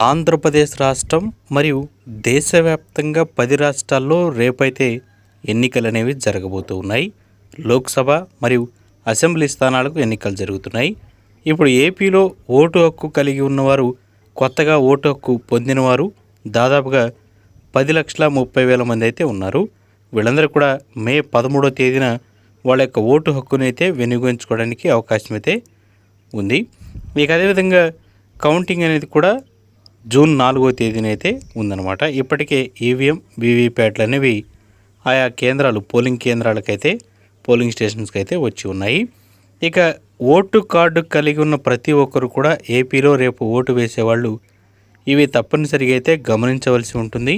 ఆంధ్రప్రదేశ్ రాష్ట్రం మరియు దేశవ్యాప్తంగా పది రాష్ట్రాల్లో రేపైతే ఎన్నికలు అనేవి జరగబోతూ ఉన్నాయి లోక్సభ మరియు అసెంబ్లీ స్థానాలకు ఎన్నికలు జరుగుతున్నాయి. ఇప్పుడు ఏపీలో ఓటు హక్కు కలిగి ఉన్నవారు కొత్తగా ఓటు హక్కు పొందినవారు దాదాపుగా పది లక్షల ముప్పై వేల మంది అయితే ఉన్నారు. వీళ్ళందరూ కూడా మే పదమూడో తేదీన వాళ్ళ యొక్క ఓటు హక్కును అయితే వినియోగించుకోవడానికి అవకాశం అయితే ఉంది. మీకు అదేవిధంగా కౌంటింగ్ అనేది కూడా జూన్ నాలుగో తేదీనైతే ఉందన్నమాట. ఇప్పటికే ఈవీఎం వీవీప్యాట్లు అనేవి ఆయా కేంద్రాలు పోలింగ్ కేంద్రాలకైతే పోలింగ్ స్టేషన్స్కి అయితే వచ్చి ఉన్నాయి. ఇక ఓటు కార్డు కలిగి ఉన్న ప్రతి ఒక్కరు కూడా ఏపీలో రేపు ఓటు వేసేవాళ్ళు ఇవి తప్పనిసరిగా అయితే గమనించవలసి ఉంటుంది.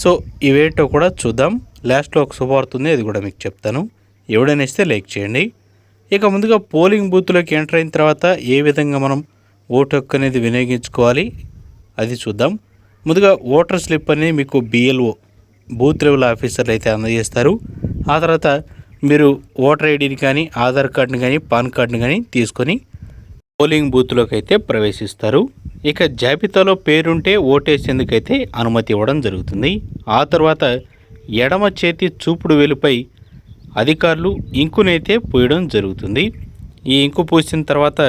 సో ఇవేంటో కూడా చూద్దాం. లాస్ట్లో ఒక శుభవార్త ఉంది అది కూడా మీకు చెప్తాను. ఎవడైనా ఇస్తే లైక్ చేయండి. ఇక ముందుగా పోలింగ్ బూత్లోకి ఎంటర్ అయిన తర్వాత ఏ విధంగా మనం ఓటు హక్కు అనేది వినియోగించుకోవాలి? అది చూద్దాం. ముందుగా ఓటర్ స్లిప్ అనేది మీకు బిఎల్ఓ బూత్ లెవెల్ ఆఫీసర్లు అయితే అందజేస్తారు. ఆ తర్వాత మీరు ఓటర్ ఐడిని కానీ ఆధార్ కార్డుని కానీ పాన్ కార్డుని కానీ తీసుకొని పోలింగ్ బూత్లోకి అయితే ప్రవేశిస్తారు. ఇక జాబితాలో పేరుంటే ఓటేసేందుకైతే అనుమతి ఇవ్వడం జరుగుతుంది. ఆ తర్వాత ఎడమ చేతి చూపుడు వెలుపై అధికారులు ఇంకునైతే పూయడం జరుగుతుంది. ఈ ఇంకు పూసిన తర్వాత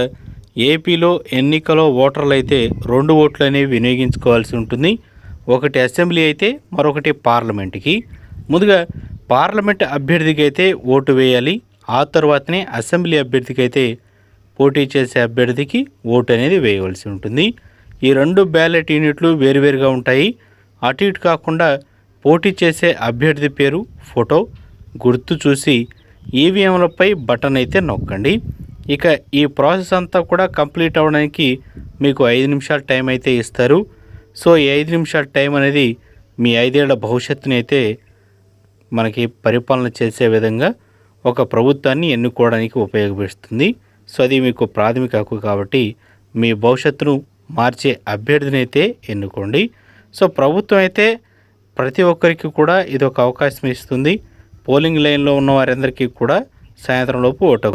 ఏపీలో ఎన్నికలో ఓటర్లు అయితే రెండు ఓట్లు అనేవి వినియోగించుకోవాల్సి ఉంటుంది. ఒకటి అసెంబ్లీ అయితే మరొకటి పార్లమెంట్కి. ముందుగా పార్లమెంట్ అభ్యర్థికి అయితే ఓటు వేయాలి. ఆ తర్వాతనే అసెంబ్లీ అభ్యర్థికి అయితే పోటీ చేసే అభ్యర్థికి ఓటు అనేది వేయవలసి ఉంటుంది. ఈ రెండు బ్యాలెట్ యూనిట్లు వేరువేరుగా ఉంటాయి. అటు ఇటు కాకుండా పోటీ చేసే అభ్యర్థి పేరు ఫోటో గుర్తు చూసి ఈవీఎంలపై బటన్ అయితే నొక్కండి. ఇక ఈ ప్రాసెస్ అంతా కూడా కంప్లీట్ అవ్వడానికి మీకు ఐదు నిమిషాల టైం అయితే ఇస్తారు. సో ఈ ఐదు నిమిషాల టైం అనేది మీ ఐదేళ్ళ భవిష్యత్తుని అయితే మనకి పరిపాలన చేసే విధంగా ఒక ప్రభుత్వాన్ని ఎన్నుకోవడానికి ఉపయోగపడుతుంది. సో అది మీకు ప్రాథమిక హక్కు కాబట్టి మీ భవిష్యత్తును మార్చే అభ్యర్థిని అయితే ఎన్నుకోండి. సో ప్రభుత్వం అయితే ప్రతి ఒక్కరికి కూడా ఇది ఒక అవకాశం ఇస్తుంది. పోలింగ్ లైన్లో ఉన్న వారందరికీ కూడా సాయంత్రం లోపు ఓటు